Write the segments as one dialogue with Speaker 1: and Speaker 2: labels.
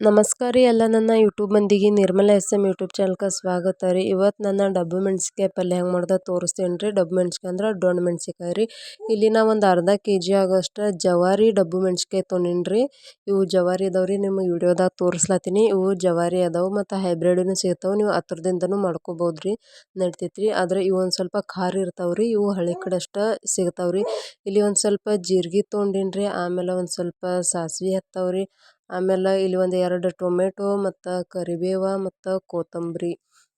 Speaker 1: ನಮಸ್ಕಾರ ರೀ ಎಲ್ಲ ನನ್ನ ಯೂಟ್ಯೂಬ್ ಮಂದಿಗೆ ನಿರ್ಮಲ ಎಸ್ ಎಂ ಯೂಟ್ಯೂಬ್ ಚಾನಲ್ಗೆ ಸ್ವಾಗತ ರೀ. ಇವತ್ತು ನನ್ನ ಡಬ್ಬು ಮೆಣಸಿಕಾಯಿ ಪಲ್ಯ ಹೆಂಗೆ ಮಾಡ್ದೆ ತೋರಿಸ್ತೀನಿ ರೀ. ಡಬ್ಬು ಮೆಣಸಿಕಾಯಿ ಅಂದ್ರೆ ದೊಣ್ಣೆ ಮೆಣಸಿಕಾಯಿ ರೀ. ಇಲ್ಲಿ ನಾ ಒಂದು ಅರ್ಧ ಕೆ ಜಿ ಆಗೋಷ್ಟು ಜವಾರಿ ಡಬ್ಬು ಮೆಣಸಿಕಾಯಿ ತೊಗೊಂಡಿನಿ ರೀ. ಇವು ಜವಾರಿ ಅದಾವೆ ರೀ, ನಿಮಗೆ ವಿಡಿಯೋದಾಗ ತೋರಿಸ್ಲತ್ತೀನಿ. ಇವು ಜವಾರಿ ಅದಾವೆ ಮತ್ತು ಹೈಬ್ರಿಡೂ ಸಿಗ್ತಾವೆ ನೀವು ಹತ್ರದಿಂದನೂ ಮಾಡ್ಕೊಬೋದು ರೀ. ನಡಿತೈತೆ ರೀ. ಆದರೆ ಇವು ಒಂದು ಸ್ವಲ್ಪ ಖಾರ ಇರ್ತಾವೆ ರೀ. ಇವು ಹಳೆ ಕಡೆ ಅಷ್ಟು ಸಿಗ್ತಾವೆ ರೀ. ಇಲ್ಲಿ ಒಂದು ಸ್ವಲ್ಪ ಜೀರ್ಗೆ ತೊಗೊಂಡೀನಿ ರೀ. ಆಮೇಲೆ ಒಂದು ಸ್ವಲ್ಪ ಸಾಸಿವೆ ಹತ್ತಾವೆ ರೀ. ಆಮೇಲೆ ಇಲ್ಲಿ ಒಂದು ಎರಡು ಟೊಮೆಟೊ ಮತ್ತು ಕರಿಬೇವು ಮತ್ತು ಕೊತ್ತಂಬರಿ.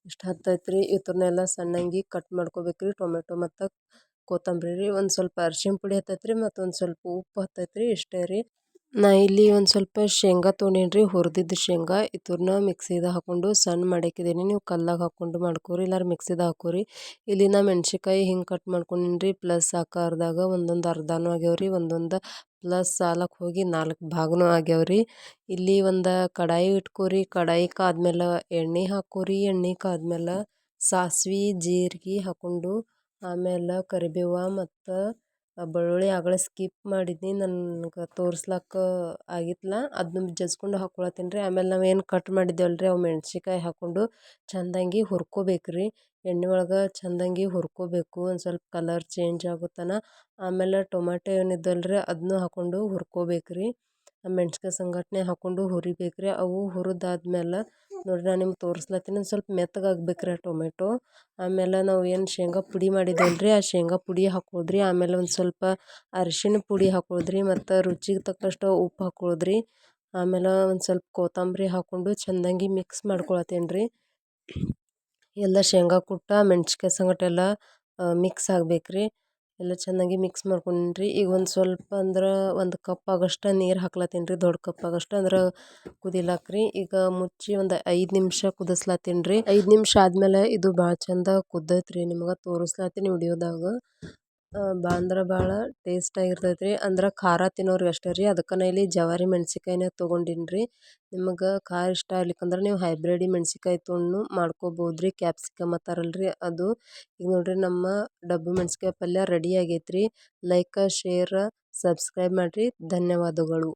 Speaker 1: ಇಷ್ಟು ಹತ್ತೈತೆ ರೀ ಇದ್ರನ್ನೆಲ್ಲ ಸಣ್ಣಂಗಿ ಕಟ್ ಮಾಡ್ಕೊಬೇಕು ರೀ ಟೊಮೆಟೊ ಮತ್ತು ಕೊತ್ತಂಬರಿ ರೀ. ಒಂದು ಸ್ವಲ್ಪ ಅರ್ಶಿಣ ಪುಡಿ ಹತ್ತೈತೆ ರೀ ಮತ್ತು ಒಂದು ಸ್ವಲ್ಪ ಉಪ್ಪು ಹತ್ತೈತೆ ರೀ ಇಷ್ಟೇ ರೀ. ನಾ ಇಲ್ಲಿ ಒಂದು ಸ್ವಲ್ಪ ಶೇಂಗಾ ತೊಗೊಂಡೀನಿ ರೀ. ಹುರಿದಿದ್ದು ಶೇಂಗಾ ಇದ್ರನ್ನ ಮಿಕ್ಸಿದಾಗ ಹಾಕ್ಕೊಂಡು ಸಣ್ಣ ಮಾಡಾಕಿದ್ದೀನಿ ನೀವು ಕಲ್ಲಾಗ ಹಾಕ್ಕೊಂಡು ಮಾಡ್ಕೊರಿ. ಇಲ್ಲಾರ ಮಿಕ್ಸಿದಾಗ ಹಾಕೋರಿ. ಇಲ್ಲಿ ನಾ ಮೆಣ್ಸಿನ್ಕಾಯಿ ಹಿಂಗೆ ಕಟ್ ಮಾಡ್ಕೊಂಡೀನಿ ರೀ. ಪ್ಲಸ್ ಆಕಾರದಾಗ ಒಂದೊಂದು ಅರ್ಧನೂ ಆಗ್ಯಾವ ರೀ. ಒಂದೊಂದು ಪ್ಲಸ್ ಸಾಲಕ್ಕೆ ಹೋಗಿ ನಾಲ್ಕು ಭಾಗನೂ ಆಗ್ಯಾವ ರೀ ಇಲ್ಲಿ ಒಂದು ಕಡಾಯಿ ಇಟ್ಕೊರಿ, ಕಡಾಯಿ ಕಾದ್ಮೇಲೆ ಎಣ್ಣೆ ಹಾಕೋರಿ, ಎಣ್ಣೆ ಕಾದ್ಮೇಲೆ ಸಾಸ್ವೆ, ಜೀರ್ಗೆ ಹಾಕ್ಕೊಂಡು ಆಮೇಲೆ ಕರಿಬೇವು ಮತ್ತು ಬೆಳ್ಳುಳ್ಳಿ ಆಗಲೇ ಸ್ಕಿಪ್ ಮಾಡಿದ್ನಿ. ನನ್ಗೆ ತೋರ್ಸ್ಲಾಕ ಆಗಿತ್ಲ. ಅದನ್ನ ಜಜ್ಕೊಂಡು ಹಾಕ್ಕೊಳತ್ತೀನಿ ರೀ ಆಮೇಲೆ ನಾವು ಏನು ಕಟ್ ಮಾಡಿದ್ದೇವಲ್ಲ ರೀ ಅವು ಮೆಣ್ಸಿನ್ಕಾಯಿ ಹಾಕ್ಕೊಂಡು ಚಂದಂಗಿ ಹುರ್ಕೋಬೇಕು ರೀ ಎಣ್ಣೆ ಒಳಗೆ ಚಂದಂಗಿ ಹುರ್ಕೋಬೇಕು. ಒಂದು ಸ್ವಲ್ಪ ಕಲರ್ ಚೇಂಜ್ ಆಗೋ ತನಕ ಆಮೇಲೆ ಟೊಮಾಟೊ ಏನಿದ್ದಲ್ಲ ರೀ ಅದನ್ನೂ ಹಾಕ್ಕೊಂಡು ಹುರ್ಕೋಬೇಕು ರೀ ಮೆಣ್ಸಿನ್ಕಾಯಿ ಸಂಗಟ್ನೆ ಹಾಕ್ಕೊಂಡು ಹುರಿಬೇಕು ರೀ ಅವು ಹುರಿದಾದ್ಮೇಲೆ ನೋಡಿರಿ ನಾನು ನಿಮ್ಗೆ ತೋರಿಸ್ಲತ್ತೀನಿ. ಸ್ವಲ್ಪ ಮೆತ್ತಗಾಗ್ಬೇಕು ರೀ ಆ ಟೊಮೆಟೊ. ಆಮೇಲೆ ನಾವು ಏನು ಶೇಂಗಾ ಪುಡಿ ಮಾಡಿದ್ದೇವಲ್ಲ ರೀ ಆ ಶೇಂಗಾ ಪುಡಿ ಹಾಕೋದ್ರಿ. ಆಮೇಲೆ ಒಂದು ಸ್ವಲ್ಪ ಅರ್ಶಿನ ಪುಡಿ ಹಾಕೋದ್ರಿ ಮತ್ತು ರುಚಿಗೆ ತಕ್ಕಷ್ಟು ಉಪ್ಪು ಹಾಕೋದ್ರಿ. ಆಮೇಲೆ ಒಂದು ಸ್ವಲ್ಪ ಕೊತ್ತಂಬರಿ ಹಾಕ್ಕೊಂಡು ಚೆಂದಂಗಿ ಮಿಕ್ಸ್ ಮಾಡ್ಕೊಳತ್ತೀನಿ ರೀ ಎಲ್ಲ ಶೇಂಗಾ ಕುಟ್ಟ, ಮೆಣ್ಸಿನ್ಕಾಯಿ ಸಂಗಟ ಎಲ್ಲ ಮಿಕ್ಸ್ ಆಗ್ಬೇಕು ರೀ ಎಲ್ಲ ಚೆನ್ನಾಗಿ ಮಿಕ್ಸ್ ಮಾಡ್ಕೊಂಡ್ರಿ. ಈಗ ಒಂದು ಸ್ವಲ್ಪ ಅಂದ್ರೆ ಒಂದು ಕಪ್ ಆಗೋಷ್ಟು ನೀರು ಹಾಕ್ಲತ್ತೀನಿ ರೀ ದೊಡ್ಡ ಕಪ್ ಆಗೋಷ್ಟು ಅಂದ್ರೆ ಕುದಿಲಾಕ ಈಗ ಮುಚ್ಚಿ ಒಂದು ಐದು ನಿಮಿಷ ಕುದಿಸ್ಲತ್ತೀನಿ ರೀ ಐದು ನಿಮಿಷ ಆದಮೇಲೆ ಇದು ಭಾಳ ಚಂದ ಕುದ್ದೈತೆ ರೀ ನಿಮ್ಗೆ ತೋರಿಸ್ಲತ್ತೀನಿ ವಿಡಿಯೋದಾಗ. ಅಂದ್ರೆ ಭಾಳ ಟೇಸ್ಟಾಗಿರ್ತೈತೆ ರೀ ಅಂದ್ರೆ ಖಾರ ತಿನ್ನೋರಿಗೆ ಅಷ್ಟೇ ರೀ. ಅದಕ್ಕೆ ನಾ ಇಲ್ಲಿ ಜವಾರಿ ಮೆಣ್ಸಿನ್ಕಾಯಿನೇ ತೊಗೊಂಡೀನಿ ರೀ ನಿಮಗೆ ಖಾರ ಇಷ್ಟ ಆಗ್ಲಿಕ್ಕಂದ್ರೆ ನೀವು ಹೈಬ್ರಿಡ್ ಮೆಣ್ಸಿನ್ಕಾಯಿ ತೊಗೊಂಡು ಮಾಡ್ಕೊಬೋದು ರೀ ಕ್ಯಾಪ್ಸಿಕಮ್ ಅಂತಾರಲ್ಲ ರೀ ಅದು. ಈಗ ನೋಡಿರಿ ನಮ್ಮ ಡಬ್ಬು ಮೆಣ್ಸಿನ್ಕಾಯಿ ಪಲ್ಯ ರೆಡಿ ಆಗೈತೆ ರೀ ಲೈಕ ಶೇರ ಸಬ್ಸ್ಕ್ರೈಬ್ ಮಾಡಿರಿ. ಧನ್ಯವಾದಗಳು.